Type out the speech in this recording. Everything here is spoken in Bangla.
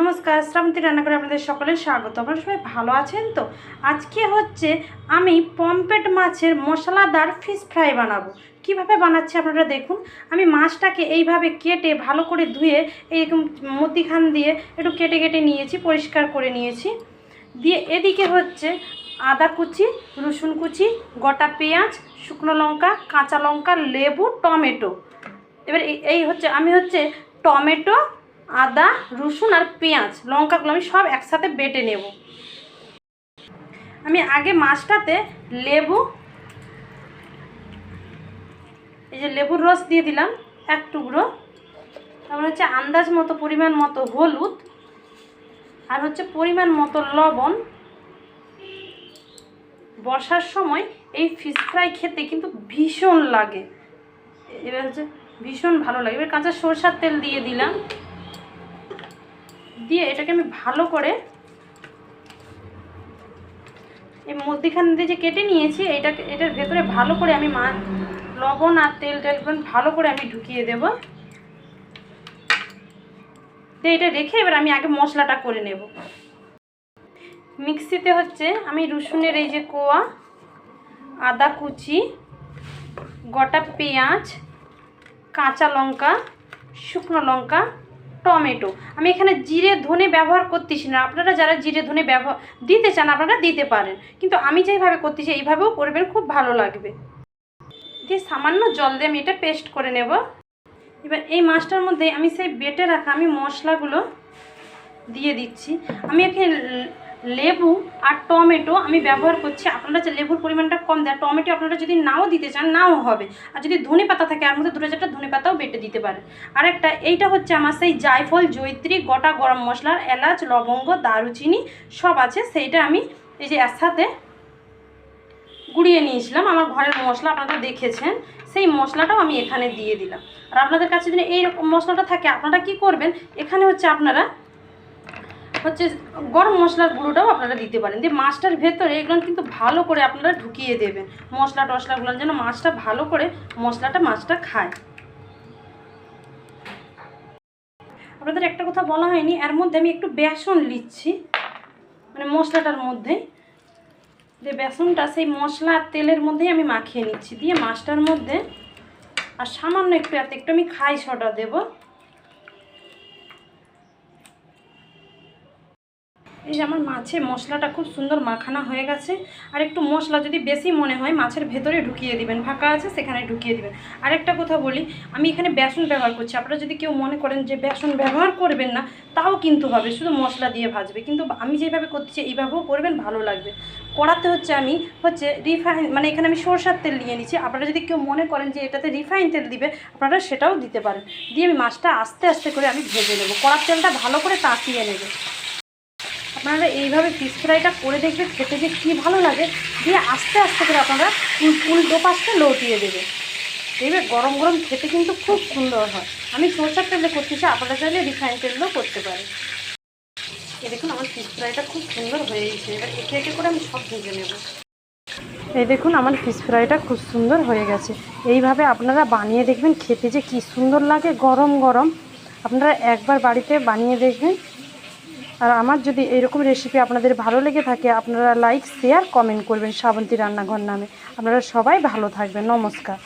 নমস্কার, শ্রাবন্তী রান্না করে আপনাদের সকলের স্বাগত। আপনারা সবাই ভালো আছেন তো? আজকে হচ্ছে আমি পম্পেট মাছের মশলাদার ফিশ ফ্রাই বানাবো। কীভাবে বানাচ্ছি আপনারা দেখুন। আমি মাছটাকে এইভাবে কেটে ভালো করে ধুয়ে এইরকম মতিখান দিয়ে একটু কেটে কেটে নিয়েছি, পরিষ্কার করে নিয়েছি। দিয়ে এদিকে হচ্ছে আদা কুচি, রসুন কুচি, গোটা পেঁয়াজ, শুকনো লঙ্কা, কাঁচা লঙ্কা, লেবু, টমেটো। এবার এই হচ্ছে, আমি হচ্ছে টমেটো আদা, রসুন আর পেঁয়াজ লঙ্কাগুলো আমি সব একসাথে বেটে নেব। আমি আগে মাছটাতে লেবু, এই যে লেবুর রস দিয়ে দিলাম এক টুকরো। তারপর হচ্ছে আন্দাজ মতো পরিমাণ মতো হলুদ আর হচ্ছে পরিমাণ মতো লবণ। বর্ষার সময় এই ফিশ ফ্রাই খেতে কিন্তু ভীষণ লাগে। এবার হচ্ছে ভীষণ ভালো লাগে। এবার কাঁচা সরষার তেল দিয়ে দিলাম। দিয়ে এটাকে আমি ভালো করে এই মধ্যিখান দিয়ে যে কেটে নিয়েছি এটাকে এটার ভেতরে ভালো করে আমি মা, লবণ আর তেল টেল ভালো করে আমি ঢুকিয়ে দেব। দিয়ে এটা রেখে এবার আমি আগে মশলাটা করে নেব। মিক্সিতে হচ্ছে আমি রসুনের এই যে কোয়া, আদা কুচি, গোটা পেঁয়াজ, কাঁচা লঙ্কা, শুকনো লঙ্কা টমেটো। আমি এখানে জিরে ধনে ব্যবহার করতেছি না। আপনারা যারা জিরে ধনে ব্যবহার দিতে চান, আপনারা দিতে পারেন। কিন্তু আমি যেভাবে করতেছি, এইভাবেও করবেন, খুব ভালো লাগবে। দিয়ে সামান্য জল দিয়ে আমি এটা পেস্ট করে নেব। এবার এই মাছটার মধ্যে আমি সেই বেটে রাখা আমি মশলাগুলো দিয়ে দিচ্ছি। আমি এখানে লেবু আর টমেটো আমি ব্যবহার করছি। আপনারা যে লেবুর পরিমাণটা কম দেয় টমেটো আপনারা যদি নাও দিতে চান, নাও হবে। আর যদি ধনে পাতা থাকে, আর মধ্যে দুটো চারটা ধনে পাতাও বেটে দিতে পারেন। আরেকটা এইটা হচ্ছে আমার সেই জায়ফল জৈত্রী গোটা গরম মশলার এলাচ, লবঙ্গ, দারুচিনি, সব আছে। সেইটা আমি এই যে একসাথে গুঁড়িয়ে নিয়েছিলাম। আমার ঘরের মশলা আপনারা দেখেছেন, সেই মশলাটাও আমি এখানে দিয়ে দিলাম। আর আপনাদের কাছে যদি এই মশলাটা থাকে, আপনারা কি করবেন? এখানে হচ্ছে আপনারা হচ্ছে গরম মশলার গুঁড়োটাও আপনারা দিতে পারেন। দিয়ে মাছটার ভেতরে এগুলো কিন্তু ভালো করে আপনারা ঢুকিয়ে দেবেন। মশলা টশলাগুলো যেন মাছটা ভালো করে মশলাটা মাছটা খায়। আপনাদের একটা কথা বলা হয়নি, এর মধ্যে আমি একটু বেসন নিচ্ছি মানে মশলাটার মধ্যে। যে বেসনটা সেই মশলা তেলের মধ্যেই আমি মাখিয়ে নিচ্ছি। দিয়ে মাছটার মধ্যে আর সামান্য একটু এত, একটু আমি খাই সোডা দেবো। এই যে আমার মাছে মশলাটা খুব সুন্দর মাখানো হয়ে গেছে। আর একটু মশলা যদি বেশি মনে হয়, মাছের ভেতরে ঢুকিয়ে দিবেন, ফাঁকা আছে সেখানে ঢুকিয়ে দিবেন। আরেকটা কথা বলি, আমি এখানে বেসন ব্যবহার করছি। আপনারা যদি কেউ মনে করেন যে বেসন ব্যবহার করবেন না, তাও কিন্তু হবে, শুধু মশলা দিয়ে ভাজবে। কিন্তু আমি যেভাবে করছি, এইভাবেও করবেন, ভালো লাগবে। কড়াতে হচ্ছে আমি হচ্ছে রিফাইন মানে এখানে আমি সরষার তেল নিয়ে নিচ্ছি। আপনারা যদি কেউ মনে করেন যে এটাতে রিফাইন তেল দিবে, আপনারা সেটাও দিতে পারেন। দিয়ে আমি মাছটা আস্তে আস্তে করে আমি ভেজে নেব। কড়ার তেলটা ভালো করে তাঁতিয়ে নেবে। আপনারা এইভাবে ফিস ফ্রাইটা করে দেখবেন, খেতে যে কী ভালো লাগে, দিয়ে আস্তে আস্তে করে আপনারা উল- উল্টো পাশটা লটিয়ে দেবে দেখবে গরম গরম খেতে কিন্তু খুব সুন্দর হয়। আমি সরষার তেলে করতেছি আপনারা চাইলে রিফাইন তেলেও করতে পারেন। এই দেখুন, আমার ফিস ফ্রাইটা খুব সুন্দর হয়ে গেছে। এবার একে একে করে আমি সব ভেজে নেব। এই দেখুন, আমার ফিস ফ্রাইটা খুব সুন্দর হয়ে গেছে। এইভাবে আপনারা বানিয়ে দেখবেন, খেতে যে কী সুন্দর লাগে, গরম গরম। আপনারা একবার বাড়িতে বানিয়ে দেখবেন। আর আমার যদি এইরকম রেসিপি আপনাদের ভালো লেগে থাকে, আপনারা লাইক শেয়ার কমেন্ট করবেন শ্রাবন্তী রান্নাঘর নামে। আপনারা সবাই ভালো থাকবেন। নমস্কার।